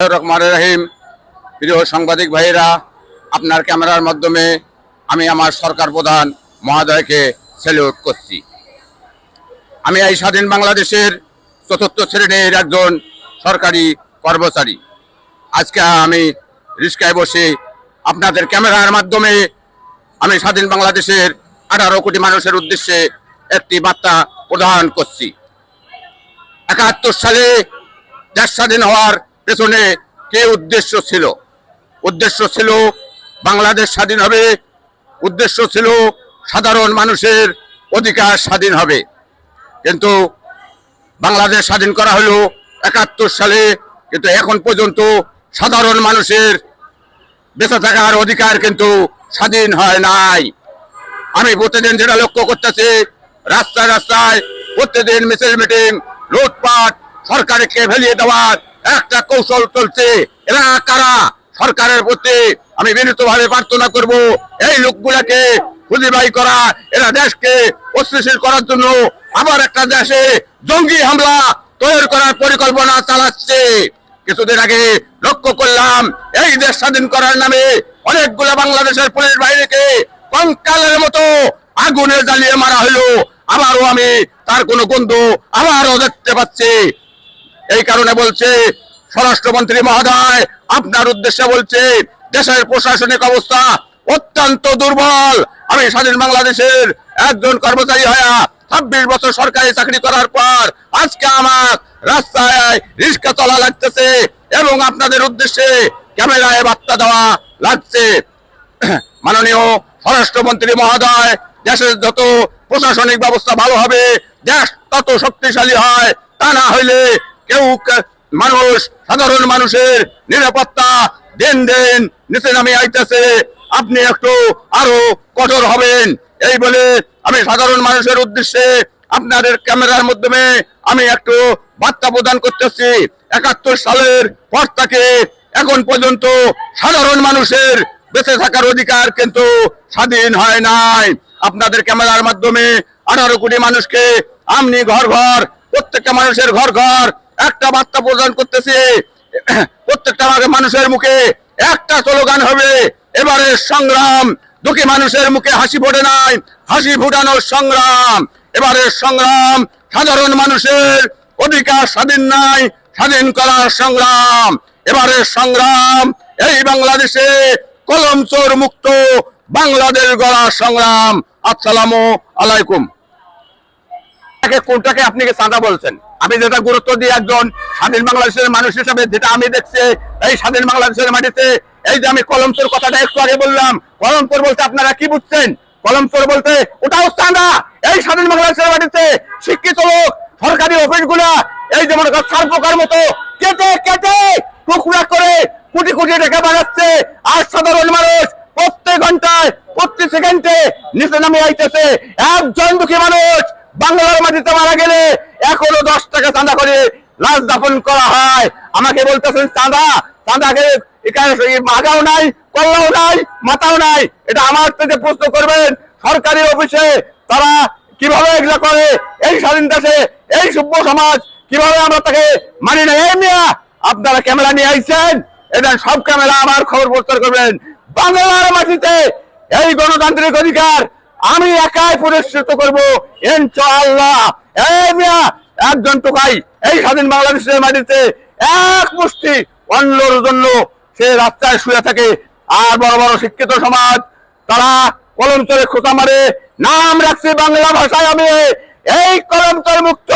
রহমান রহিম। প্রিয় সাংবাদিক ভাইরা আপনার ক্যামেরার মাধ্যমে আমি আমার সরকার প্রধান মহোদয়কে স্যালিউট করছি। আমি এই স্বাধীন বাংলাদেশের চতুর্থ শ্রেণির একজন সরকারি কর্মচারী। আজকে আমি রিস্কায় বসে আপনাদের ক্যামেরার মাধ্যমে আমি স্বাধীন বাংলাদেশের আঠারো কোটি মানুষের উদ্দেশ্যে একটি বার্তা প্রদান করছি। একাত্তর সালে দেশ স্বাধীন হওয়ার পেছনে কে উদ্দেশ্য ছিল? উদ্দেশ্য ছিল বাংলাদেশ স্বাধীন হবে। উদ্দেশ্য ছিল সাধারণ মানুষের অধিকার স্বাধীন হবে। কিন্তু বাংলাদেশ স্বাধীন করা হলো একাত্তর সালে, কিন্তু এখন পর্যন্ত সাধারণ মানুষের বেঁচে থাকার অধিকার কিন্তু স্বাধীন হয় নাই। আমি প্রতিদিন যেটা লক্ষ্য করতেছি, রাস্তায় রাস্তায় প্রতিদিন মিছিল, মিটিং, লুটপাট, সরকারকে ফেলিয়ে দেওয়ার একটা কৌশল চলছে। এরা কারা? সরকারের প্রতি আমি বিনীতভাবে প্রার্থনা করব, এই লোকগুলাকে খুঁজে বাই করা, এরা দেশকে অস্থিতিশীল করার জন্য আবার একটা দেশে জঙ্গি হামলা তৈরি করার পরিকল্পনা চালাচ্ছে। কিছুদিন আগে লক্ষ্য করলাম, এই দেশ স্বাধীন করার নামে অনেকগুলো বাংলাদেশের পুলিশ বাহিনীকে কঙ্কালের মতো আগুনে জ্বালিয়ে মারা হলো। আবারও আমি তার কোনো গন্ধ আবারও দেখতে পাচ্ছি। এই কারণে বলছে, স্বরাষ্ট্রমন্ত্রী মহোদয়, আপনার উদ্দেশ্যে বলছে, দেশের প্রশাসনিক অবস্থা অত্যন্ত দুর্বল। আমি স্বাধীন বাংলাদেশের একজন কর্মচারী হয়া ছাব্বিশ বছর সরকারি চাকরি করার পর আজকে আমার রাস্তায় রিক্সা চলা লাগতেছে এবং আপনাদের উদ্দেশ্যে ক্যামেরায় বার্তা দেওয়া লাগছে। মাননীয় স্বরাষ্ট্রমন্ত্রী মহোদয়, দেশের যত প্রশাসনিক ব্যবস্থা ভালো হবে, দেশ তত শক্তিশালী হয়, তা না হইলে কেউ মানুষ, সাধারণ মানুষের নিরাপত্তা দিন দিন, নিচে নামে আইতেছে। আপনি একটু আরও কঠোর হবেন। এই বলে আমি সাধারণ মানুষের উদ্দেশ্যে আপনাদের ক্যামেরার মাধ্যমে আমি একটু বার্তা প্রদান করতেছি। একাত্তর সালের পর থেকে এখন পর্যন্ত সাধারণ মানুষের বেঁচে থাকার অধিকার কিন্তু স্বাধীন হয় নাই। আপনাদের ক্যামেরার মাধ্যমে আঠারো কোটি মানুষকে আমনি ঘর ঘর প্রত্যেকটা মানুষের ঘর ঘর একটা বার্তা প্রদান করতেছে, প্রত্যেকটা মানুষের মুখে একটা স্লোগান হবে, এবারে সংগ্রাম। দুঃখী মানুষের মুখে হাসি ফোটে নাই, হাসি ফুটানোর সংগ্রাম। এবারে সংগ্রাম, সাধারণ মানুষের অধিকার স্বাধীন নাই, স্বাধীন করার সংগ্রাম। এবারে সংগ্রাম, এই বাংলাদেশে কলম চোর মুক্ত, বাংলাদেশ গড়ার সংগ্রাম। আসসালামু আলাইকুম। কোনটাকে আপনি চাঁদা বলছেন? আমি যেটা গুরুত্ব দিই একজন স্বাধীন বাংলাদেশের মানুষ হিসাবে, যেটা আমি দেখছি, এই স্বাধীন বাংলাদেশের মাটিতে, এই যে আমি কলমচোর কথাটা একটু আগে বললাম কলমচোর বলতে আপনারা কি বুঝছেন? কলমচোর বলতে ওটাও চাঁদা এই স্বাধীন বাংলাদেশের মাটিতে শিক্ষিত লোক, সরকারি অফিসগুলা এই যেমন সার পোকার মতো কেটে কেটে, টুকরা করে কোটি কোটি টাকা বানাচ্ছে আর সাধারণ মানুষ প্রত্যেক ঘন্টায়, প্রত্যেক সেকেন্ডে নিচে নামে আইতেছে। একজন দুঃখী মানুষ বাংলার মাটিতে মারা গেলে এখনও দশ টাকা চাঁদা করে লাশ দাফন করা হয়। আমাকে বলতেছেন, চাঁদা, চাঁদাকে এখানে মাগাও নাই, কল্লাও নাই, মাথাও নাই। এটা আমার থেকে প্রশ্ন করবেন, সরকারি অফিসে তারা কীভাবে এগুলো করে? এই স্বাধীন দেশে, এই সভ্য সমাজ, কীভাবে আমরা তাকে মানি না? এই মিয়া, আপনারা ক্যামেরা নিয়ে আইছেন? এটা সব ক্যামেরা আমার খবর প্রচার করবেন। বাংলার মাটিতে এই গণতান্ত্রিক অধিকার আমি একাই পুরস্কৃত করব, ইনশাআল্লাহ। এই মিয়া, একজন এই স্বাধীন বাংলাদেশের মাটিতে এক মুষ্টি অন্যর জন্য সে রাস্তায় শুয়ে থাকে। আর বড় বড় শিক্ষিত সমাজ, তারা কলম চলে খোঁচা মারে, নাম রাখছে বাংলা ভাষায় আমি। এই কলমচর মুক্ত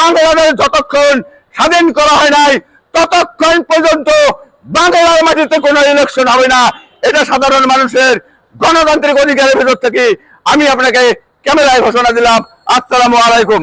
বাংলাদেশ যতক্ষণ স্বাধীন করা হয় নাই, ততক্ষণ পর্যন্ত বাংলার মাটিতে কোনো ইলেকশন হবে না। এটা সাধারণ মানুষের গণতান্ত্রিক অধিকারের ভেতর থেকে আমি আপনাকে ক্যামেরায় ঘোষণা দিলাম। আসসালামু আলাইকুম।